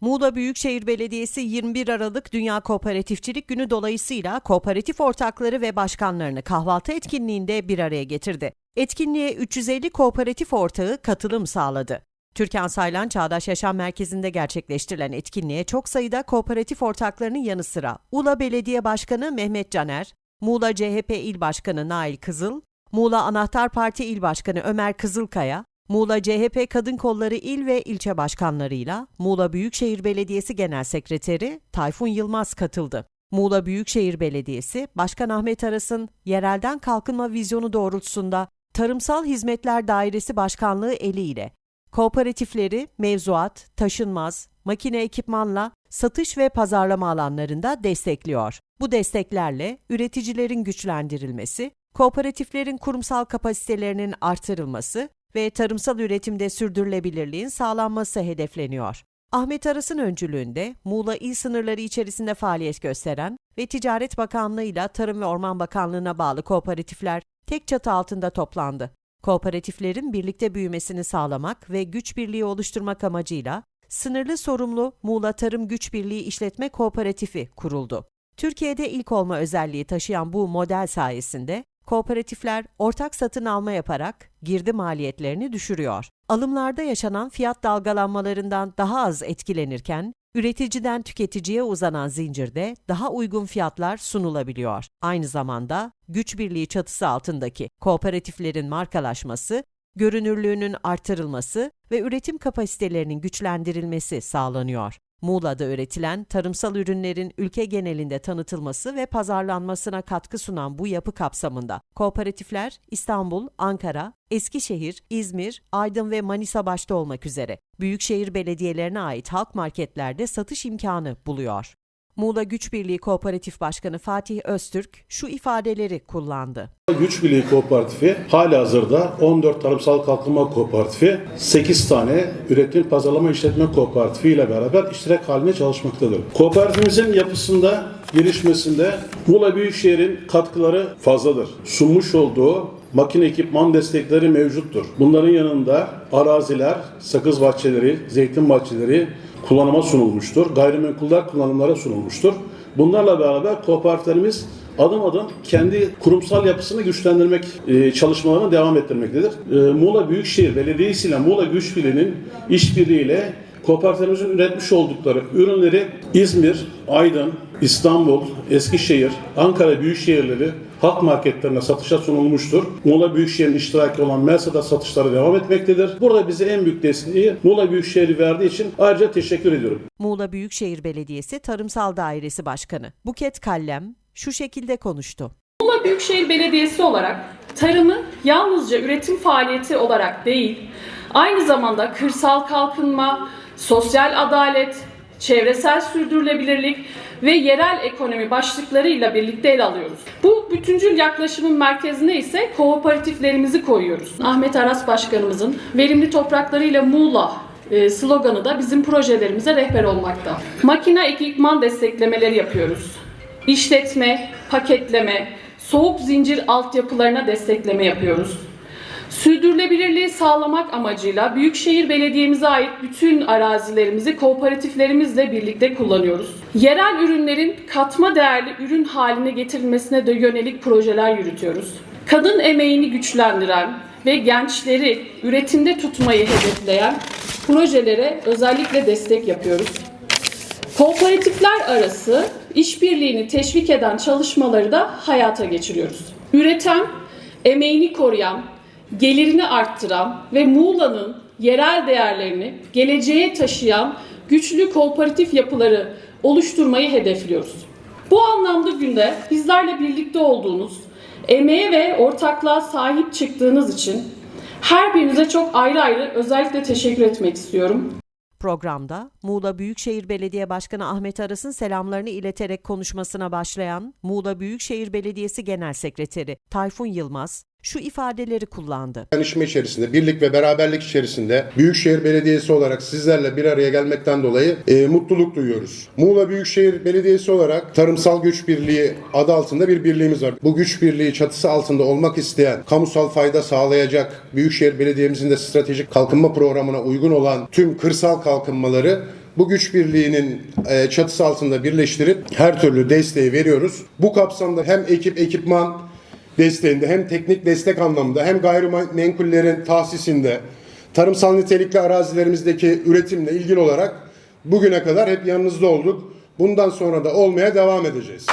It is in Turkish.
Muğla Büyükşehir Belediyesi 21 Aralık Dünya Kooperatifçilik Günü dolayısıyla kooperatif ortakları ve başkanlarını kahvaltı etkinliğinde bir araya getirdi. Etkinliğe 350 kooperatif ortağı katılım sağladı. Türkan Saylan Çağdaş Yaşam Merkezi'nde gerçekleştirilen etkinliğe çok sayıda kooperatif ortaklarının yanı sıra Ula Belediye Başkanı Mehmet Caner, Muğla CHP İl Başkanı Nail Kızıl, Muğla Anahtar Parti İl Başkanı Ömer Kızılkaya, Muğla CHP Kadın Kolları İl ve İlçe Başkanlarıyla Muğla Büyükşehir Belediyesi Genel Sekreteri Tayfun Yılmaz katıldı. Muğla Büyükşehir Belediyesi, Başkan Ahmet Aras'ın yerelden kalkınma vizyonu doğrultusunda Tarımsal Hizmetler Dairesi Başkanlığı eliyle kooperatifleri mevzuat, taşınmaz, makine ekipmanla satış ve pazarlama alanlarında destekliyor. Bu desteklerle üreticilerin güçlendirilmesi, kooperatiflerin kurumsal kapasitelerinin artırılması ve tarımsal üretimde sürdürülebilirliğin sağlanması hedefleniyor. Ahmet Aras'ın öncülüğünde Muğla il sınırları içerisinde faaliyet gösteren ve Ticaret Bakanlığı ile Tarım ve Orman Bakanlığı'na bağlı kooperatifler tek çatı altında toplandı. Kooperatiflerin birlikte büyümesini sağlamak ve güç birliği oluşturmak amacıyla sınırlı sorumlu Muğla Tarım Güç Birliği İşletme Kooperatifi kuruldu. Türkiye'de ilk olma özelliği taşıyan bu model sayesinde kooperatifler ortak satın alma yaparak girdi maliyetlerini düşürüyor. Alımlarda yaşanan fiyat dalgalanmalarından daha az etkilenirken, üreticiden tüketiciye uzanan zincirde daha uygun fiyatlar sunulabiliyor. Aynı zamanda güç birliği çatısı altındaki kooperatiflerin markalaşması, görünürlüğünün artırılması ve üretim kapasitelerinin güçlendirilmesi sağlanıyor. Muğla'da üretilen tarımsal ürünlerin ülke genelinde tanıtılması ve pazarlanmasına katkı sunan bu yapı kapsamında kooperatifler İstanbul, Ankara, Eskişehir, İzmir, Aydın ve Manisa başta olmak üzere büyükşehir belediyelerine ait halk marketlerde satış imkanı buluyor. Muğla Güç Birliği Kooperatif Başkanı Fatih Öztürk şu ifadeleri kullandı. Güç Birliği Kooperatifi hali hazırda 14 Tarımsal Kalkınma Kooperatifi, 8 tane Üretim Pazarlama İşletme Kooperatifi ile beraber iştirak halinde çalışmaktadır. Kooperatifimizin yapısında, gelişmesinde Muğla Büyükşehir'in katkıları fazladır. Sunmuş olduğu makine ekipman destekleri mevcuttur. Bunların yanında araziler, sakız bahçeleri, zeytin bahçeleri kullanıma sunulmuştur. Gayrimenkuller kullanımlara sunulmuştur. Bunlarla beraber kooperatiflerimiz adım adım kendi kurumsal yapısını güçlendirmek e, çalışmalarını devam ettirmektedir. E, Muğla Büyükşehir Belediyesi ile Muğla Güç Birliği'nin işbirliğiyle kooperatiflerimizin üretmiş oldukları ürünleri İzmir, Aydın, İstanbul, Eskişehir, Ankara büyükşehirleri halk marketlerine satışa sunulmuştur. Muğla Büyükşehir'in iştiraki olan Mersa'da satışları devam etmektedir. Burada bize en büyük desteği Muğla Büyükşehir'i verdiği için ayrıca teşekkür ediyorum. Muğla Büyükşehir Belediyesi Tarımsal Dairesi Başkanı Buket Kallem şu şekilde konuştu. Muğla Büyükşehir Belediyesi olarak tarımı yalnızca üretim faaliyeti olarak değil, aynı zamanda kırsal kalkınma, sosyal adalet, çevresel sürdürülebilirlik ve yerel ekonomi başlıklarıyla birlikte ele alıyoruz. Bu bütüncül yaklaşımın merkezine ise kooperatiflerimizi koyuyoruz. Ahmet Aras Başkanımızın verimli topraklarıyla Muğla e, sloganı da bizim projelerimize rehber olmakta. Makine ekipman desteklemeleri yapıyoruz. İşletme, paketleme, soğuk zincir altyapılarına destekleme yapıyoruz. Sürdürülebilirliği sağlamak amacıyla Büyükşehir Belediye'mize ait bütün arazilerimizi kooperatiflerimizle birlikte kullanıyoruz. Yerel ürünlerin katma değerli ürün haline getirilmesine de yönelik projeler yürütüyoruz. Kadın emeğini güçlendiren ve gençleri üretimde tutmayı hedefleyen projelere özellikle destek yapıyoruz. Kooperatifler arası işbirliğini teşvik eden çalışmaları da hayata geçiriyoruz. Üreten, emeğini koruyan, gelirini arttıran ve Muğla'nın yerel değerlerini geleceğe taşıyan güçlü kooperatif yapıları oluşturmayı hedefliyoruz. Bu anlamda günde bizlerle birlikte olduğunuz, emeğe ve ortaklığa sahip çıktığınız için her birinize çok ayrı ayrı özellikle teşekkür etmek istiyorum. Programda Muğla Büyükşehir Belediye Başkanı Ahmet Aras'ın selamlarını ileterek konuşmasına başlayan Muğla Büyükşehir Belediyesi Genel Sekreteri Tayfun Yılmaz, şu ifadeleri kullandı. dayanışma içerisinde, birlik ve beraberlik içerisinde Büyükşehir Belediyesi olarak sizlerle bir araya gelmekten dolayı e, mutluluk duyuyoruz. Muğla Büyükşehir Belediyesi olarak Tarımsal Güç Birliği adı altında bir birliğimiz var. Bu güç birliği çatısı altında olmak isteyen, kamusal fayda sağlayacak Büyükşehir Belediye'mizin de stratejik kalkınma programına uygun olan tüm kırsal kalkınmaları bu güç birliğinin e, çatısı altında birleştirip her türlü desteği veriyoruz. Bu kapsamda hem ekip, ekipman, desteğinde hem teknik destek anlamında hem gayrimenkullerin tahsisinde tarımsal nitelikli arazilerimizdeki üretimle ilgili olarak bugüne kadar hep yanınızda olduk. Bundan sonra da olmaya devam edeceğiz.